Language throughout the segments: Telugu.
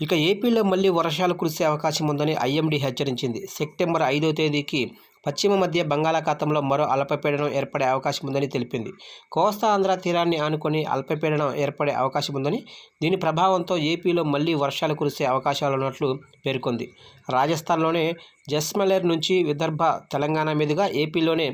ఇక ఏపీలో మళ్ళీ వర్షాలు కురిసే అవకాశం ఉందని ఐఎండీ హెచ్చరించింది. సెప్టెంబర్ ఐదో తేదీకి పశ్చిమ మధ్య బంగాళాఖాతంలో మరో అల్పపీడనం ఏర్పడే అవకాశం ఉందని తెలిపింది. కోస్తా ఆంధ్ర తీరాన్ని ఆనుకొని అల్పపీడనం ఏర్పడే అవకాశం ఉందని దీని ప్రభావంతో ఏపీలో మళ్ళీ వర్షాలు కురిసే అవకాశాలున్నట్లు పేర్కొంది. రాజస్థాన్లోనే జస్మలేర్ నుంచి విదర్భ తెలంగాణ మీదుగా ఏపీలోనే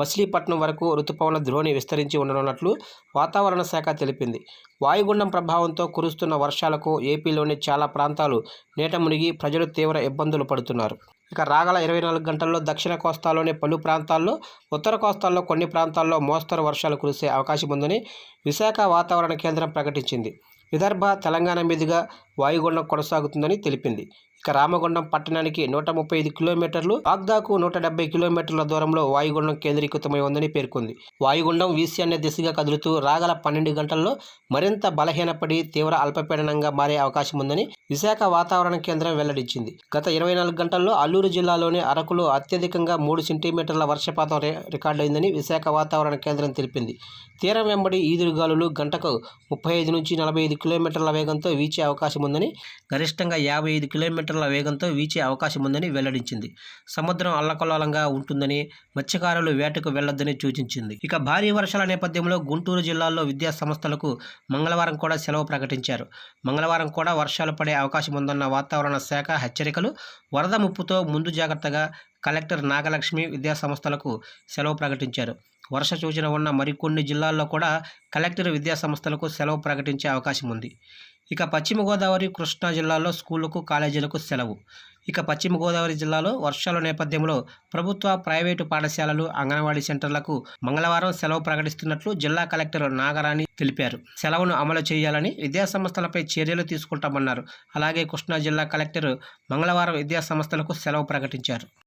మచిలీపట్నం వరకు రుతుపవన ద్రోణి విస్తరించి ఉండనున్నట్లు వాతావరణ శాఖ తెలిపింది. వాయుగుండం ప్రభావంతో కురుస్తున్న వర్షాలకు ఏపీలోని చాలా ప్రాంతాలు నీట మునిగి ప్రజలు తీవ్ర ఇబ్బందులు పడుతున్నారు. ఇక రాగల ఇరవై నాలుగు గంటల్లో దక్షిణ కోస్తాలోని పలు ప్రాంతాల్లో ఉత్తర కోస్తాల్లో కొన్ని ప్రాంతాల్లో మోస్తరు వర్షాలు కురిసే అవకాశం ఉందని విశాఖ వాతావరణ కేంద్రం ప్రకటించింది. విదర్భ తెలంగాణ మీదుగా వాయుగుండం కొనసాగుతుందని తెలిపింది. ఇక రామగుండం పట్టణానికి నూట ముప్పై ఐదు కిలోమీటర్లు బాగ్దాకు నూట డెబ్బై కిలోమీటర్ల దూరంలో వాయుగుండం కేంద్రీకృతమై ఉందని పేర్కొంది. వాయుగుండం వీసీ దిశగా కదులుతూ రాగల పన్నెండు గంటల్లో మరింత బలహీనపడి తీవ్ర అల్పపీడనంగా మారే అవకాశం ఉందని విశాఖ వాతావరణ కేంద్రం వెల్లడించింది. గత ఇరవై నాలుగు గంటల్లో అల్లూరు జిల్లాలోని అరకులో అత్యధికంగా మూడు సెంటీమీటర్ల వర్షపాతం రికార్డైందని విశాఖ వాతావరణ కేంద్రం తెలిపింది. తీరం వెంబడి ఈదురుగాలులు గంటకు ముప్పై ఐదు నుంచి నలభై ఐదు కిలోమీటర్ల వేగంతో వీచే అవకాశం ఉందని గరిష్టంగా యాభై ఐదు కిలోమీటర్ల వేగంతో వీచే అవకాశం ఉందని వెల్లడించింది. సముద్రం అల్లకల్లోలంగా ఉంటుందని మత్స్యకారులు వేటకు వెళ్ళొద్దని సూచించింది. ఇక భారీ వర్షాల నేపథ్యంలో గుంటూరు జిల్లాలో విద్యా సంస్థలకు మంగళవారం కూడా సెలవు ప్రకటించారు. మంగళవారం కూడా వర్షాలు పడే అవకాశం ఉందన్న వాతావరణ శాఖ హెచ్చరికలు. వరద ముప్పుతో ముందు జాగ్రత్తగా కలెక్టర్ నాగలక్ష్మి విద్యా సంస్థలకు సెలవు ప్రకటించారు. వర్ష సూచన ఉన్న మరికొన్ని జిల్లాల్లో కూడా కలెక్టర్ విద్యా సంస్థలకు సెలవు ప్రకటించే అవకాశం ఉంది. ఇక పశ్చిమ గోదావరి కృష్ణా జిల్లాలో స్కూళ్ళకు కాలేజీలకు సెలవు. ఇక పశ్చిమ గోదావరి జిల్లాలో వర్షాల నేపథ్యంలో ప్రభుత్వ ప్రైవేటు పాఠశాలలు అంగన్వాడీ సెంటర్లకు మంగళవారం సెలవు ప్రకటిస్తున్నట్లు జిల్లా కలెక్టర్ నాగరాణి తెలిపారు. సెలవును అమలు చేయాలని విద్యాసంస్థలపై చర్యలు తీసుకుంటామన్నారు. అలాగే కృష్ణా జిల్లా కలెక్టర్ మంగళవారం విద్యాసంస్థలకు సెలవు ప్రకటించారు.